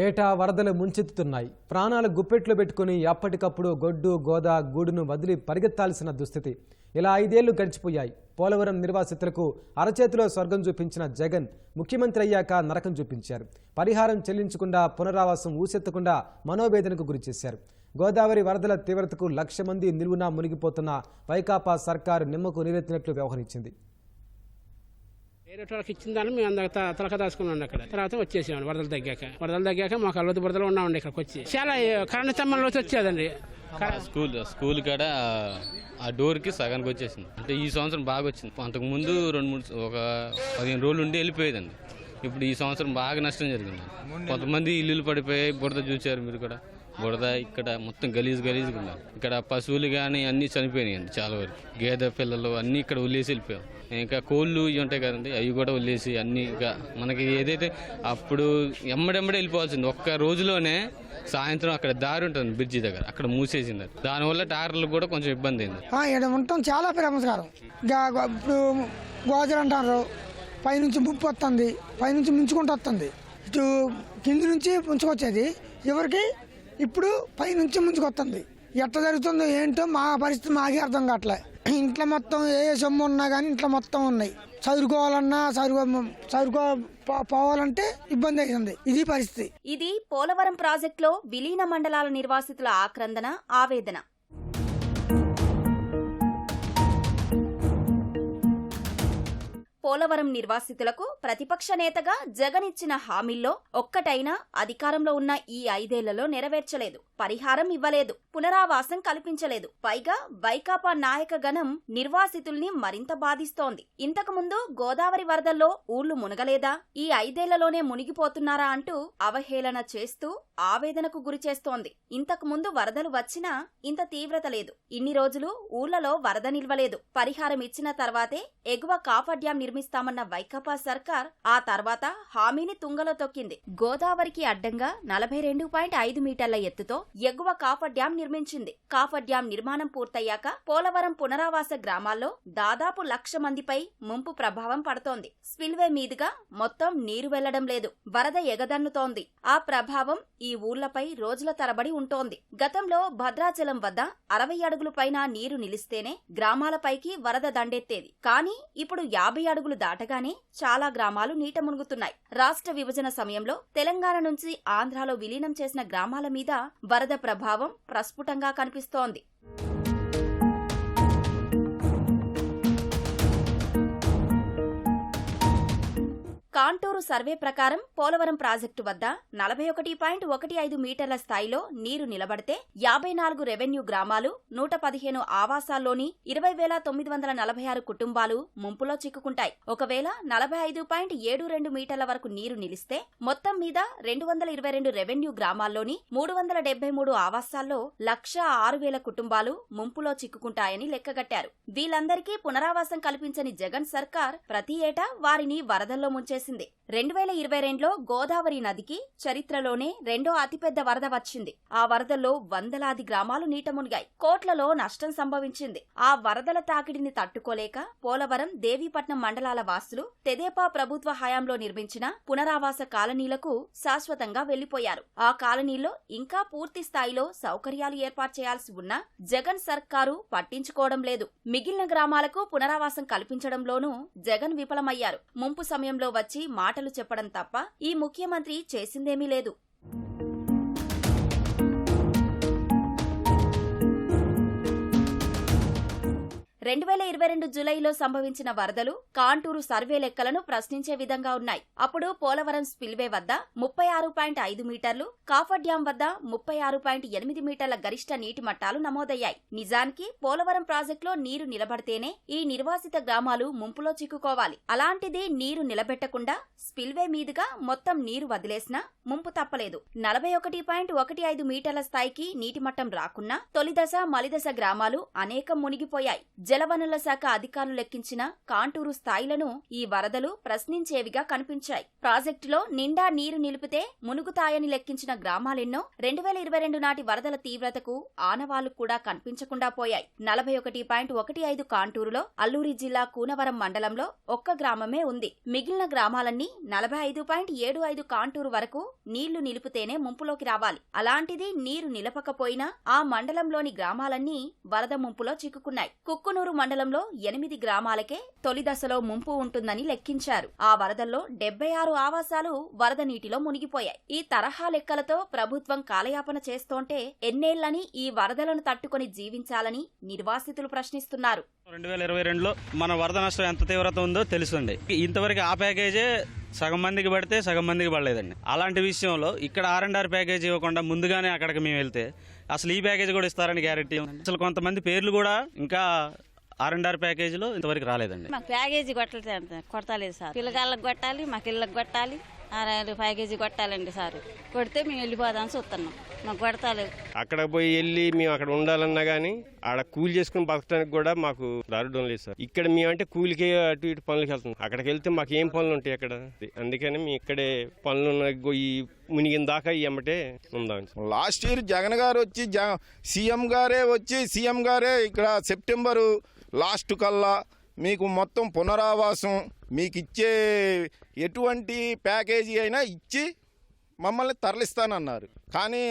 ఏటా వరదలు ముంచెత్తుతున్నాయి. ప్రాణాలు గుప్పెట్లో పెట్టుకుని ఎప్పటికప్పుడు గొడ్డు గోదా గూడును వదిలి పరిగెత్తాల్సిన దుస్థితి. ఇలా ఐదేళ్ళు గడిచిపోయాయి. పోలవరం నిర్వాసితులకు అరచేతిలో స్వర్గం చూపించిన జగన్ ముఖ్యమంత్రి అయ్యాక నరకం చూపించారు. పరిహారం చెల్లించకుండా పునరావాసం ఊసెత్తకుండా మనోవేదనకు గురిచేశారు గోదావరి వరదల తీవ్రతకు లక్ష మంది నిలువునా మునిగిపోతున్న వైకాపా సర్కారు నిమ్మకు నీరెత్తినట్లు వ్యవహరించింది. వేరేటోళ్ళకి ఇచ్చిన దాన్ని మేము అందరూ తలక దాచుకున్నాం అక్కడ. తర్వాత వచ్చేసాం వరదలు తగ్గాక. వరదలు తగ్గాక మాకు అల్లదు బురదలు ఉన్నామండి ఇక్కడికి వచ్చి. చాలా కరెంట్ స్తంభంలోకి వచ్చేదండి. స్కూల్ స్కూల్ కాడ ఆ డోర్కి సగానికి వచ్చేసింది. అంటే ఈ సంవత్సరం బాగా వచ్చింది. అంతకు ముందు రెండు మూడు ఒక పదిహేను రోజులు ఉండి వెళ్ళిపోయేదండి. ఇప్పుడు ఈ సంవత్సరం బాగా నష్టం జరిగింది కొంతమంది ఇల్లులు పడిపోయాయి బురద చూచారు మీరు కూడా. బురద ఇక్కడ మొత్తం గలీజ్ గలీజ్గా ఉన్నారు ఇక్కడ పశువులు కానీ అన్నీ చనిపోయినాయి చాలా వరకు. గేదె పిల్లలు అన్నీ ఇక్కడ వదిలేసి వెళ్ళిపోయాం. ఇంకా కోళ్ళు ఇవి ఉంటాయి కదండి అవి కూడా వదిలేసి అన్నీ ఇంకా మనకి ఏదైతే అప్పుడు ఎమ్మడెమ్మడే వెళ్ళిపోవాల్సింది. ఒక్క రోజులోనే సాయంత్రం అక్కడ దారి ఉంటుంది బ్రిడ్జి దగ్గర అక్కడ మూసేసింది దానివల్ల టార్లకు కూడా కొంచెం ఇబ్బంది అయింది. ఆ, ఈడ ఉండటం చాలా ప్రమస్కారం ఇప్పుడు గోజర్ అంటారు. పైనుంచి ముప్పు వస్తుంది పైనుంచి ముంచుకుంటూ వస్తుంది. ఇటు కింది నుంచి ముంచుకొచ్చేది. ఎవరికి? ఇప్పుడు పైనుంచి ముంచుకొస్తుంది ఎట్లా జరుగుతుందో ఏంటో మా పరిస్థితి మాకే అర్థం కావట్లే. ఇంట్లో మొత్తం ఏ సొమ్ము ఉన్నా కానీ ఇంట్లో మొత్తం ఉన్నాయి. చదువుకోవాలన్నా చదువుకో చదువుకో పో- పోవాలంటే ఇబ్బంది అవుతుంది ఇది పరిస్థితి. ఇది పోలవరం ప్రాజెక్టులో విలీన మండలాల నిర్వాసితుల ఆక్రందన ఆవేదన. పోలవరం నిర్వాసితులకు ప్రతిపక్ష నేతగా జగన్ ఇచ్చిన హామీల్లో ఒక్కటైనా అధికారంలో ఉన్న ఈ ఐదేళ్ళలో నెరవేర్చలేదు పరిహారం ఇవ్వలేదు పునరావాసం కల్పించలేదు. పైగా వైకాపా నాయక గణం నిర్వాసితుల్ని మరింత బాధిస్తోంది. ఇంతకుముందు గోదావరి వరదల్లో ఊళ్ళు మునగలేదా? ఈ ఐదేళ్ళలోనే మునిగిపోతున్నారా అంటూ అవహేళన చేస్తూ ఆవేదనకు గురిచేస్తోంది ఇంతకుముందు వరదలు వచ్చినా ఇంత తీవ్రత లేదు. ఇన్ని రోజులు ఊళ్ళలో వరద నిల్వలేదు. పరిహారం ఇచ్చిన తర్వాతే ఎగువ కాఫర్ డ్యాం నిర్మిస్తామన్న వైకాపా సర్కార్ ఆ తర్వాత హామీని తుంగలో తొక్కింది. గోదావరికి అడ్డంగా నలభై రెండు పాయింట్ ఐదు మీటర్ల ఎత్తుతో ఎగువ కాఫర్ డ్యాం నిర్మించింది. కాఫర్ డ్యాం నిర్మాణం పూర్తయ్యాక పోలవరం పునరావాస గ్రామాల్లో దాదాపు లక్ష మందిపై ముంపు ప్రభావం పడుతోంది. స్పిల్వే మీదుగా మొత్తం నీరు వెళ్ళడం లేదు. వరద ఎగదన్నుతోంది. ఆ ప్రభావం ఈ ఊర్లపై రోజుల తరబడి ఉంటోంది. గతంలో భద్రాచలం వద్ద అరవై అడుగుల పైన నీరు నిలిస్తేనే గ్రామాలపైకి వరద దండెత్తేది. కానీ ఇప్పుడు యాభై అడుగులు దాటగానే చాలా గ్రామాలు నీట మునుగుతున్నాయి. రాష్ట్ర విభజన సమయంలో తెలంగాణ నుంచి ఆంధ్రాలో విలీనం చేసిన గ్రామాల మీద వరద ప్రభావం ప్రస్ఫుటంగా కనిపిస్తోంది. కాంటూరు సర్వే ప్రకారం పోలవరం ప్రాజెక్టు వద్ద నలభై ఒకటి పాయింట్ ఒకటి ఐదు మీటర్ల స్థాయిలో నీరు నిలబడితే యాభై నాలుగు రెవెన్యూ గ్రామాలు నూట పదిహేను ఆవాసాల్లోని ఇరవై వేల తొమ్మిది వందల నలభై ఆరు కుటుంబాలు ముంపులో చిక్కుకుంటాయి. ఒకవేళ నలభై ఐదు పాయింట్ ఏడు రెండు మీటర్ల వరకు నీరు నిలిస్తే మొత్తం మీద రెండు వందల ఇరవై రెండు రెవెన్యూ గ్రామాల్లోని మూడు వందల డెబ్బై మూడు ఆవాసాల్లో లక్ష ఆరు వేల కుటుంబాలు ముంపులో చిక్కుకుంటాయని లెక్కగట్టారు. వీళ్ళందరికీ పునరావాసం కల్పించని జగన్ సర్కార్ ప్రతి ఏటా వారిని వరదల్లో ముంచేసింది. రెండు వేల ఇరవై రెండులో గోదావరి నదికి చరిత్రలోనే రెండో అతిపెద్ద వరద వచ్చింది. ఆ వరదల్లో వందలాది గ్రామాలు నీట మునిగాయి కోట్లలో నష్టం సంభవించింది. ఆ వరదల తాకిడిని తట్టుకోలేక పోలవరం దేవీపట్నం మండలాల వాసులు తెదేపా ప్రభుత్వ హయాంలో నిర్మించిన పునరావాస కాలనీలకు శాశ్వతంగా వెళ్ళిపోయారు ఆ కాలనీల్లో ఇంకా పూర్తి స్థాయిలో సౌకర్యాలు ఏర్పాటు చేయాల్సి ఉన్నా జగన్ సర్కారు పట్టించుకోవడం లేదు. మిగిలిన గ్రామాలకు పునరావాసం కల్పించడంలోనూ జగన్ విఫలమయ్యారు. ముంపు సమయంలో వచ్చి మాటలు చెప్పడం తప్ప ఈ ముఖ్యమంత్రి చేసిందేమీ లేదు. రెండు వేల ఇరవై రెండు జులైలో సంభవించిన వరదలు కాంటూరు సర్వే లెక్కలను ప్రశ్నించే విధంగా ఉన్నాయి. అప్పుడు పోలవరం స్పిల్వే వద్ద ముప్పై ఆరు పాయింట్ ఐదు మీటర్లు కాఫర్ డ్యాం వద్ద ముప్పై ఆరు పాయింట్ ఎనిమిది మీటర్ల గరిష్ట నీటి మట్టాలు నమోదయ్యాయి. నిజానికి పోలవరం ప్రాజెక్టులో నీరు నిలబడితేనే ఈ నిర్వాసిత గ్రామాలు ముంపులో చిక్కుకోవాలి. అలాంటిది నీరు నిలబెట్టకుండా స్పిల్వే మీదుగా మొత్తం నీరు వదిలేసినా ముంపు తప్పలేదు. నలభై ఒకటి పాయింట్ ఒకటి ఐదు మీటర్ల స్థాయికి నీటి మట్టం రాకున్నా తొలిదశ మలిదశ గ్రామాలు అనేకం మునిగిపోయాయి. జలవనరుల శాఖ అధికారులు లెక్కించిన కాంటూరు స్థాయిలను ఈ వరదలు ప్రశ్నించేవిగా కనిపించాయి. ప్రాజెక్టులో నిండా నీరు నిలిపితే మునుగుతాయని లెక్కించిన గ్రామాలెన్నో రెండు వేల ఇరవై రెండు నాటి వరదల తీవ్రతకు ఆనవాళ్ళు కూడా కనిపించకుండా పోయాయి. నలభై ఒకటి పాయింట్ ఒకటి ఐదు కాంటూరులో అల్లూరి జిల్లా కూనవరం మండలంలో ఒక్క గ్రామమే ఉంది. మిగిలిన గ్రామాలన్నీ నలభై ఐదు పాయింట్ ఏడు ఐదు కాంటూరు వరకు నీళ్ళు నిలిపితేనే ముంపులోకి రావాలి. అలాంటిది నీరు నిలపకపోయినా ఆ మండలంలోని గ్రామాలన్నీ వరద ముంపులో చిక్కుకున్నాయి. కుక్కును కుక్కునూరు మండలంలో ఎనిమిది గ్రామాలకే తొలి దశలో ముంపు ఉంటుందని లెక్కించారు. ఆ వరదల్లో డెబ్బై ఆరు ఆవాసాలు వరద నీటిలో మునిగిపోయాయి. ఈ తరహా లెక్కలతో ప్రభుత్వం కాలయాపన చేస్తోంటే ఎన్నేళ్ళని ఈ వరదలను తట్టుకొని జీవించాలని నిర్వాసితులు ప్రశ్నిస్తున్నారు. రెండు వేల ఇరవై రెండులో మన వరద నష్టం ఎంత తీవ్రత ఉందో తెలుసుండి. ఇంతవరకు ఆ ప్యాకేజే సగం మందికి పడితే సగం మందికి పడలేదండి. అలాంటి విషయంలో ఇక్కడ ఆర్ అండ్ ఆర్ ప్యాకేజ్ ఇవ్వకుండా ముందుగానే అక్కడికి మేము వెళ్తే అసలు ఈ ప్యాకేజ్ కూడా ఇస్తారని గ్యారెంటీ అసలు కొంతమంది పేర్లు కూడా ఇంకా ఆర్ అండ్ ఆర్ ప్యాకేజీలో ఇంతవరకు రాలేదండి. మాకు ప్యాకేజీ కొట్టలేదు కొడతలేదు సార్. పిల్లగాళ్ళకి కొట్టాలి మాకు ఇళ్ళకి కొట్టాలి ఆరు ప్యాకేజీ కొట్టాలండి సార్. కొడితే మేము వెళ్ళిపోదాం చూస్తున్నాం. మాకు కొడతలేదు. అక్కడ పోయి వెళ్ళి మేము అక్కడ ఉండాలన్నా కానీ ఆడ కూలి చేసుకుని బతకడానికి కూడా మాకు దారుడం లేదు సార్. ఇక్కడ మేమంటే కూలికి అటు ఇటు పనులకి వెళ్తున్నాం. అక్కడికి వెళ్తే మాకు ఏం పనులు ఉంటాయి అక్కడ? అందుకని మేము ఇక్కడే పనులు ఉన్నాయి. ఈ మునిగిన దాకా ఎమ్మటే ఉందాం లాస్ట్ ఇయర్ జగన్ గారు వచ్చి జ సీఎం గారే వచ్చి సీఎం గారే ఇక్కడ సెప్టెంబరు లాస్ట్ కల్లా మీకు మొత్తం పునరావాసం మీకు ఇచ్చే ఎటువంటి ప్యాకేజీ అయినా ఇచ్చి మమ్మల్ని తరలిస్తానన్నారు. కానీ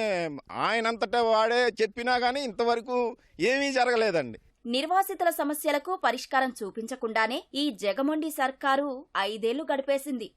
ఆయనంతటా వాడే చెప్పినా కానీ ఇంతవరకు ఏమీ జరగలేదండి. నిర్వాసితుల సమస్యలకు పరిష్కారం చూపించకుండానే ఈ జగమొండి సర్కారు ఐదేళ్ళు గడిపేసింది.